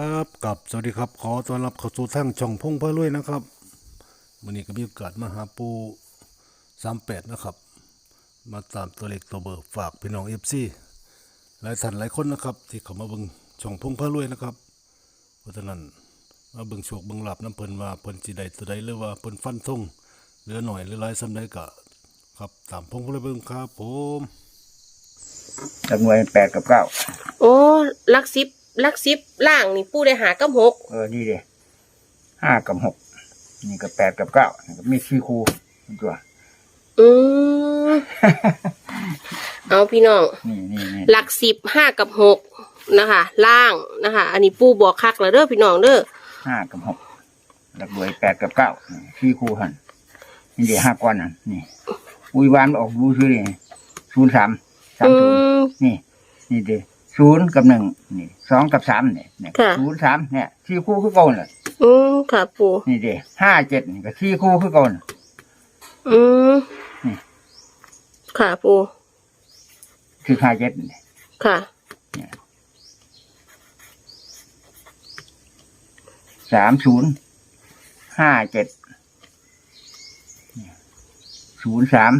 ครับกับสวัสดีครับ ขอต้อนรับเข้าสู่ทางช่องพงพระรวยนะครับวันนี้ก็มีโอกาสมาหาปูสามแปดนะครับ มาตามตัวเลขตัวเบอร์ฝากพี่น้องเอฟซีหลายท่านหลายคนนะครับ ที่เขามาเบิ่งช่องพงพระรวยนะครับเพราะฉะนั้นมาเบิ่งโชคเบิ่งหลับน้ำเพิ่นว่าเพิ่นสิได้ตัวใดหรือว่าเพิ่นฟันธงเหลือหน่อยหรือหลายซ้ำใดก็ครับตามพงพระรวยเบิ่งครับผมจำนวนแปดกับเก้าโอ้ลักซิบ ลักซิบล่างนี่ปูได้หากับหกเออนี่เดีห้ากับหกนี่ก็แปดกับเก้านี่ก็มีสี่คู่ตัว อืมเอาพี่น้องนี่นี่นี่หลักสิบห้ากับหกนะคะ ล่างนะคะ อันนี้ปูบอกคักแล้วเด้อพี่น้องเด้อห้ากับหกหลักรวยแปดกับเก้านี่สี่คู่หันนี่เดีห้าก้อนนั่นนี่อุยวานออกดูซื้อนี่ศูนย์สามสามอืศูนย์มนี่นี่เดี ศูนย์กับหนึ่งนี่สองกับสามเนี่ยเนี่ยค่ะ ศูนย์สามเนี่ยสี่คู่คือเก่าเลยอืมค่ะปูนี่เดีห้าเจ็ดนี่ก็สี่คู่คือเก่าน่ะอืมนี่ค่ะปูคือห้าเจ็ดนี่ค่ะสามศูนย์ห้าเจ็ดศูนย์สาม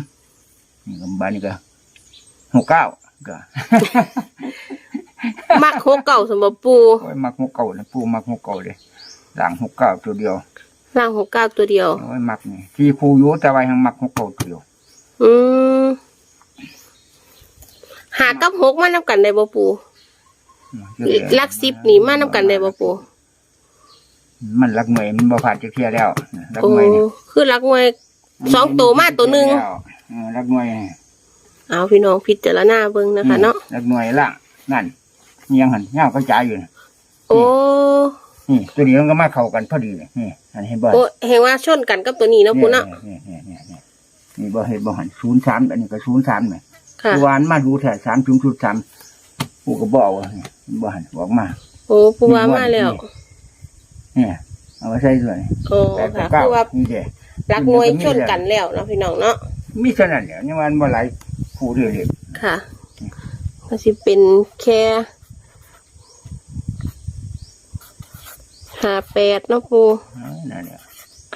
นี่ก็บ้านนี่ก็หกเก้าก็ มักหกเก่าสำหรับปูโอ้ยมักหกเก้านะปูมักหกเก้าเลยหลังหกเก้าตัวเดียวล่างหกเก้าตัวเดียวโอ้ยมักนี่ที่ครูอยู่แต่ว่ายังมักหกเก้าตัวเดียวอืมหากับหกมานํกันได้บ่ปูลักซิบนี่มานํกันได้บ่ปูมันรักหน่วยมันบ่ผ่านจะเที่ยแล้วรักโอ้หน่วยนี่คือรักมวยสองตัวมาตัวหนึ่งเออรักหน่วยเอาพี่น้องพิจารณาเบิ่งนะคะเนาะรักหน่วยล่างนั่น นี่ยังหันเงาก็จ่ายอยู่นะโอ้นี่ตัวนี้มันก็มาเข้ากันพอดีเลยนี่อันนี้เห็นบ่โอ้เห็นว่าชนกันกับตัวนี้เนาะปูเนาะนี่นี่นี่นี่นี่บ่เห็นบ่หันศูนย์สามอันนี้ก็ศูนย์สามไหมค่ะวานมาดูแถสามศูนย์ศูนย์สามกูก็บอกว่านี่บ่หันบอกมา โอ้ปูว่ามาแล้วเนี่ยเอามาใส่ด้วยโอ้แปดกับค่ะเก้าคือว่านี่เด้รักมวยชนกันแล้วเนาะพี่น้องเนาะมีเท่านั้นแหละนี่มันบ่หลายคู่เดียวเลยค่ะก็สิเป็นแค่ ห้าแปดเนาะปูเอานั่นแหละ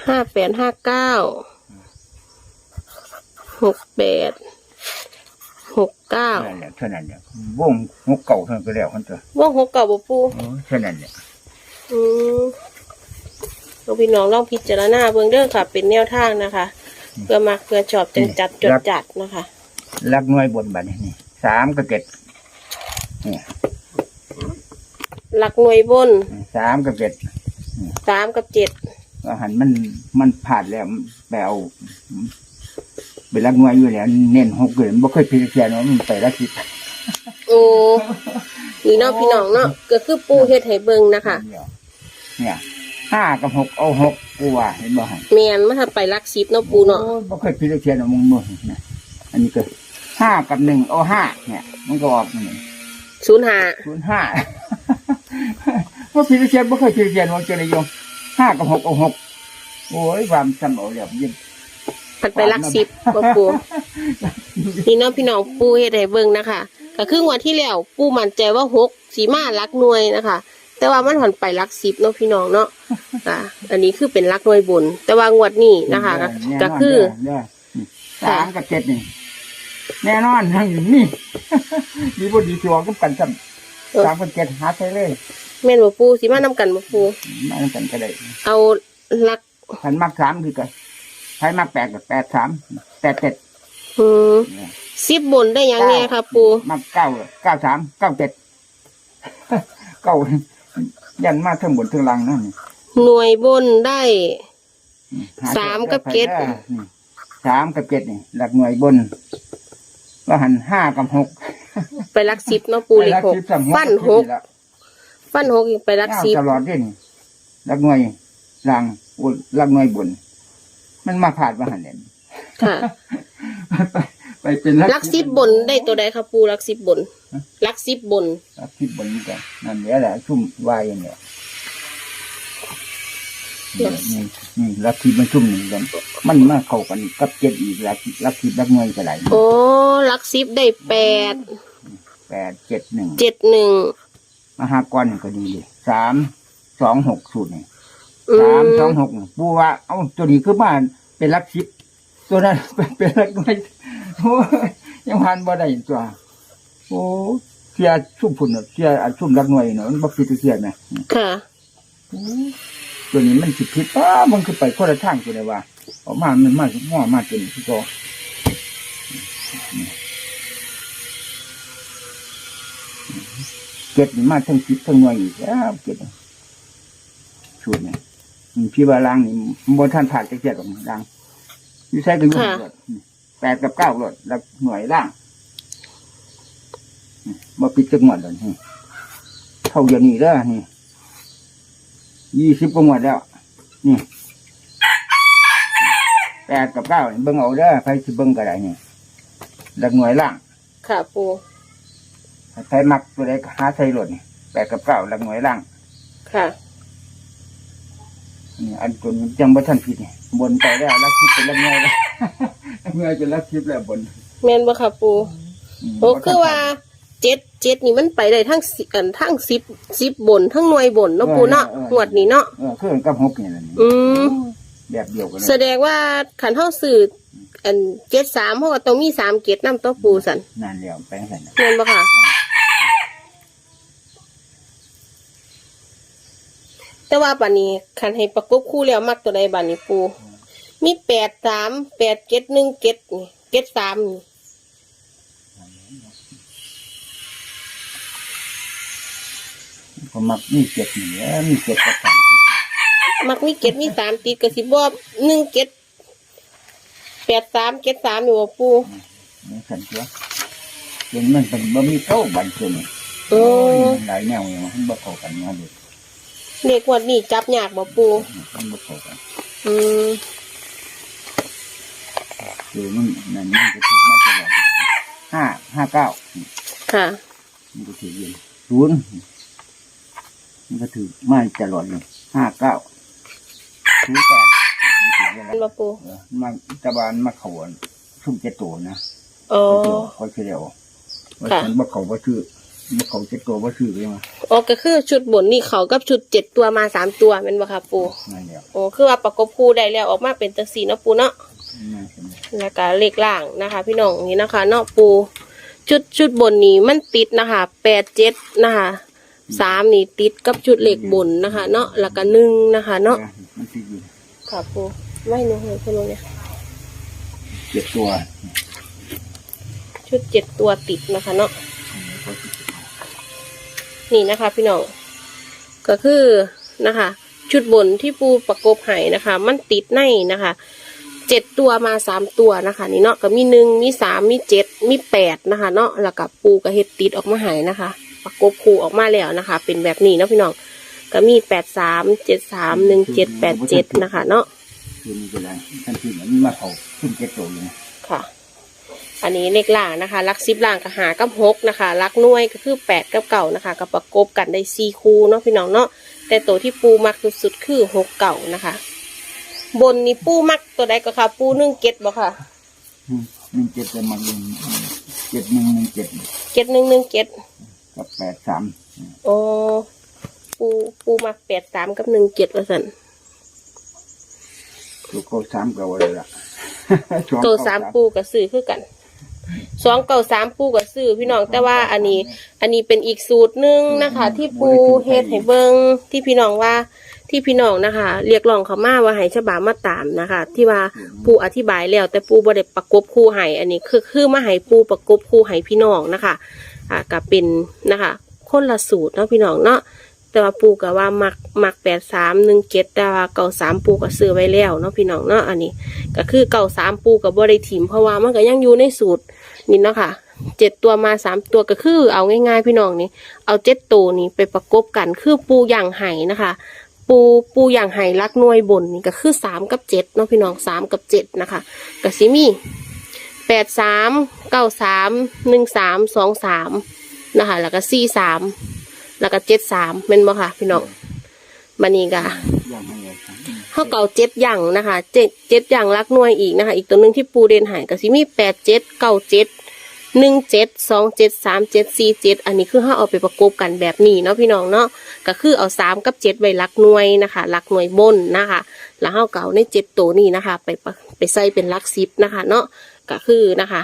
ห้าแปดห้าเก้าหกแปดหกเก้านั่นแหละเท่านั้นแหละวงหกเก่าเท่านั้นก็แล้วคนตัวว่าหกเก้าบ่ปูโอ้เท่านั้นแหละอืมลูกพี่น้องลองพิจารณาเบื้องเด้อค่ะ เป็นแนวทางนะคะ เพื่อมักเพื่อชอบจังจัดจดจัดนะคะ รักหน่วยบนบัดนี้นี่สามกับเจ็ดนี่หลักหน่วยบนสามกับเจ็ด สามกับเจ็ดอาหารมันมันผ่านแล้วไปเอาเป็นรักหน่วยอยู่แล้วเน้นหกเลยมันบ่เคยพิจารณามันไปรักสิบโอ้นี่เนาะพี่น้องเนาะก็คือปูเฮ็ดให้เบิ่งนะคะเนี่ยห้ากับหกเอาหกกูว่าเห็นบ่ฮะแมนมาถ้าไปลักซิปเนาะปูเนาะโอ้ยบ่เคยพิจารณามึงมึงนะอันนี้ก็ห้ากับหนึ่งเอาห้าเนี่ย มันก็ออกนี่ศูนย์ห้าศูนย์ห้า ว่าพิจารณาบ่เคยพิจารณาว่าจะได้ยงห้ากับหกเอาหกโอ้ยความจำเอาแล้วยิ่งผัดไปลักซิปบ่ปูนี่เนาะพี่น้องปูเฮ็ดให้เบิ่งนะคะก็คืองวดที่แล้วปูมั่นใจว่าหกสีมาลักหน่วยนะคะ แต่ว่ามันผันไปลักซิปเนาะพี่น้องเนาะอะอันนี้คือเป็นลักหน่วยบน แต่ว่างวดนี้นะคะก็แน่นนก็คือเด้อเด้อนี่สามกับเจ็ดนี่แน่นอนทั้งนี่มีบดีชัวก็กันซ้ำสามกับเจ็ดหาใช้เลย แม่นบ่ปูสีมานำกันบ่ปูมากันก็ได้เอาลักพันมักสามคือกันใช้มักแปดกับแปดสามแปดเจ็ดอืมซิบบนได้หยังแน่ครับปูมักเก้าเก้าสามเก้าเจ็ดเก้ายันมาทั้งบนทั้งล่างนั่นนี่หน่วยบนได้หสามกับเจ็ดไปด้อนี่สามกับเจ็ดนี่หลักหน่วยบนก็หันห้ากับหกไปลักซิบเนาะปูเลขหกไปรัสิบสามฟันหกเจ็ดนี่ละ ฟันหกอีกไปลักซิบตลอดเด่นหลักหน่วยล่างบนหลักหน่วยบนมันมาผ่านมาหันเด่นค่ะ ไปไปเป็นลักซิบบนได้ตัวใดครับปูลักซิบบนลักซิบบนลักทิบบนนี่กันนั่นแหละแหละชุ่มวายอย่างเนี้ยนี่นี่นี่ลักทิบมันชุ่มนี่กันมันมาเข้ากันกับเจ็ดอีกลักทิลักทิบลักหน่วยก็ไหลายโอ้ลักซิบได้แปดแปดเจ็ดหนึ่งเจ็ดหนึ่ง มาหากรนี่ก็ดีเลยสามสองหกสูตรนี่อืสามมสองหกนี่ปูว่าเอ้าตัวนี้คือบ้านเป็นลักชิปตัวนั้นเป็นเป็นลักไม่โอ้ยยังพันบ่ได้ตัวโอ้เสียชุ่มพุ่นน่ะเสียอันชุ่มรักหน่วยเนาะมันบ่ผิดตัวเสียไหมค่ะตัวนี้มันสิผิดป้ามันคือไปคนละทางตัวเลยว่าออกมามันมาง้อมาตัวนี้คือก็ เก็ดนี่มาทั้งสิบทั้งหน่วยอีกแล้วเก็ดนี่สูตรนี่อืมพี่ว่าล้างนี่บนท่านผ่านจะเกียดของล้างอยู่ใช้กันอยู่ค่ะหมดแปดกับเก้าหลดแล้วหน่วยล่างอืมมาปิดจังหวัดเลยนี่เท่าเดียวนี้เด้อนี่ยี่สิบกว่าหมดแล้ว นี่แปดกับเก้านี่เบิ่งเอาเด้อใครสิเบิ่งก็ได้นี่หลักหน่วยล่าง ค่ะปู ใครมักตัวใดก็หาใส่รถนี่แปดกับเก้าหลักหน่วยล่างค่ะนี่อันตัวนี้ยังบ่ทันผิดนี่บนไปแล้วลักคิดเป็นลักหน่วยแล้วลักหน่วยจะลักคิดแล้วบนแม่นบ่ค่ะปูมโอ้คือว่าเจ็ดเจ็ดนี่มันไปได้ทั้งสิอันทั้งสิบสิบบนทั้งหน่วยบนเนาะปูเนาะงวดนี้เนาะเออคือกับหกนี่แหละนี่อืมแบบเดียวกันเลแสยดงว่าขันเท่าสื่ออันเจ็ดสามเพราะว่าต้องมีสามเกตน้ำตัวปูสันนั่นแล้วไปสั่นน่ะเงินบ่ค่ะ แต่ว่าบัดนี้ขันให้ประกบคู่แล้วมักตัวใดบัดนี้ปู มีแปดสามแปดเกตหนึ่งเกตนี่เกตสามนี่ก็มักมีเจ็ดนี่แหละมีเจ็ดกับสามสิบมักมีเกตมีสามติดกระสิบว่าหนึ่งเกตแปดสามเกตสามอยู่บ่ปูนี่สั่นเถอะจนมันเป็นบ่มีเก้าบันเทิงนี่โอ้มันหลายแนวอย่างมันบ่เข้ากันมาเลย เลขงวดนี้จับยากบ่ปูมันบ่เข้ากันอืมคือมันนั่นมันก็ถือมาตลอดห้าห้าเก้าค่ะ มันก็ถืออยู่ศูนย์มันก็ถือมาตลอดเลยห้าเก้าศูนย์แปดมันถือเวลาอันบ่ปูเออมาตะบานมาเขาอันชุ่มเจ็ดตัวนะ อ๋อเขาเฉลียวว่าค่ะฉันบ่เขาบ่ชื่อ บ่เขาเจ็ดตัวบ่ชื่อเลยมาอ๋อก็คือชุดบนนี่เขากับชุดเจ็ดตัวมาสามตัวแมันบ่ค่ะปูนั่นแหละโอ้คือว่าประกบคู่ได้แล้วออกมาเป็นตังสีเนาะปูเนาะ นั่นใช่ไหมแล้วก็เลขล่างนะคะ พี่น้องนี่นะคะเนาะปู ชุดชุดบนนี้มันติดนะคะแปดเจ็ดนะคะสามนี่ติดกับชุดเลขบนนะคะ เนาะแล้วก็หนึ่งนะคะ เนาะมันติดอยู่ค่ะปูไม่หนูเห็นคุณลุงเนี่ยเจ็ดตัวชุดเจ็ดตัวติดนะคะ เนาะเขาติด นี่นะคะ พี่น้องก็คือนะคะ ชุดบนที่ปูประกบไห้นะคะ มันติดในนะคะเจ็ดตัวมาสามตัวนะคะ นี่เนาะก็มีหนึ่งมีสามมีเจ็ดมีแปดนะคะ เนาะแล้วก็ปูก็เฮ็ดติดออกมาใหายนะคะ ประกบคู่ออกมาแล้วนะคะ เป็นแบบนี้เนาะพี่น้องก็มีแปดสามเจ็ดสามหนึ่งเจ็ดแปดเจ็ดนะคะ เนาะคือมีเป็นไรท่านที่มันมาเขาขึ้นเจ็ดตัวอยู่นะค่ะ อันนี้เลขล่างนะคะลักซิบล่างกับหากับหกนะคะลักหน่วยก็คือแปดกับเก่านะคะกับประกบกันได้สี่คู่เนาะพี่น้องเนาะแต่ตัวที่ปูมักสุดๆคือหกเก่านะคะ บนนี้ปูมักตัวใดก็ค่ะ ปูนึ่งเก็ดบ่ค่ะอืมหนึ่งเจ็ดจะมาหนึ่งเจ็ดหนึ่งหนึ่งเจ็ดเก็ดหนึ่งหนึ่งเก็ดกับแปดสามโอ้ปูปูมักแปดสามกับหนึ่งเจ็ดว่าสันตัวโก้สามก็ว่าเลยล่ะโตสามปูกับซื้อคือกัน สองเก่าสามปูกับซื้อพี่น้องแต่ว่าอันนี้ อันนี้เป็นอีกสูตรหนึ่งนะคะ ที่ปูเฮ็ดให้เบิงที่พี่น้องว่าที่พี่น้องนะคะ เรียกร้องเขามาว่าให้ฉบามาตามนะคะ ที่ว่าปูอธิบายแล้ว แต่ปูบ่ได้ประกบคู่ให้อันนี้คือคือมาให้ปูประกบคู่ให้พี่น้องนะคะอ่าก็เป็นนะคะ คนละสูตรเนาะพี่น้องเนาะแต่ว่าปูก็ว่ามักมักแปดสามหนึ่งเจ็ดแต่ว่าเก่าสามปูก็ซื้อไว้แล้วเนาะพี่น้องเนาะอันนี้ ก็คือเก่าสามปูกับบ่ได้ถิ่มเพราะว่ามันก็ยังอยู่ในสูตร นี่เนาะค่ะเจ็ดตัวมาสามตัวก็คือ เอาง่ายๆพี่น้องนี่เอาเจ็ดตัวนี้ไปประกบกันคือปูอย่างไห่นะคะ ปูปูอย่างไห่รักหน่วยบนนี่ก็คือสามกับเจ็ดเนาะพี่น้องสามกับเจ็ดนะคะก็สิมีแปดสามเก้าสามหนึ่งสามสองสามนะคะแล้วก็สี่สามแล้วก็เจ็ดสามเป็นบ่ค่ะพี่น้องบันนี้ก็ยังไม่เลยครับข้าเก่าเจ็ดอย่างนะคะเจ็ดเจ็ดอย่างรักหน่วยอีกนะคะ อีกตัวหนึ่งที่ปูเดนหายก็สิมีแปดเจ็ดเก้าเจ็ด หนึ่งเจ็ดสองเจ็ดสามเจ็ดสี่เจ็ดอันนี้คือห้าเอาไปประกบกันแบบนี้เนาะพี่น้องเนาะก็คือเอาสามกับเจ็ดไว้ลักหน่วยนะคะลักหน่วยบนนะคะ แล้วห้าเก่าในเจ็ดตัวนี้นะคะ ไปไปใส่เป็นลักสิบนะคะ เนาะก็คือนะคะ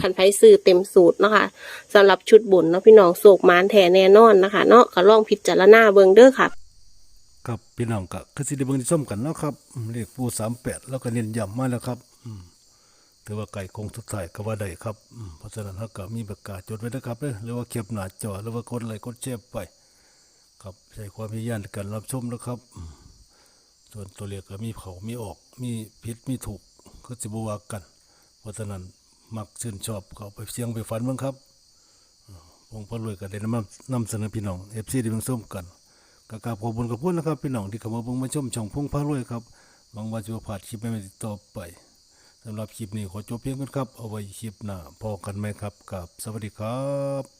คันไพซื้อเต็มสูตรเนาะคะสำหรับชุดบุญเนาะพี่น้องโศกมานแท้แน่นอนนะคะ เนาะก็ลองพิจารณาเบิ่งเด้อค่ะ ครับพี่น้องก็คือสิได้เบิงที่ส้มกันเนาะครับอืมเลขปูสามแปดแล้วก็เน้นย้ำมาแล้วครับ อืม ถือว่าไก่คงสุดท้ายก็ว่าได้ครับเพราะฉะนั้นเราก็มีประกาศจดไว้นะครับเด้อหรือว่าเก็บหน้าจอหรือว่ากดไลค์กดแชร์ไป ครับใช้ความพยายามในการรับชมนะครับ ส่วนตัวเลขก็มีเขามีออก มีผิดมีถูกก็สิบว่ากัน เพราะฉะนั้นมักชื่นชอบก็ไปเสียงไปฝันบ้างครับอืมผมพอรวยก็ได้นำนำเสนอพี่น้องเอฟซีได้เบิ่งส้มกันก็กราบขอบคุณกับพูดนะครับพี่น้องที่เข้ามาเบิ่งมาชมช่องพงพารวยครับหวังว่าจะผ่านคลิปไม่ติดต่อไป สำหรับคลิปนี้ขอจบเพียงกันครับ เอาไว้คลิปหน้าพอกันไหมครับกับสวัสดีครับ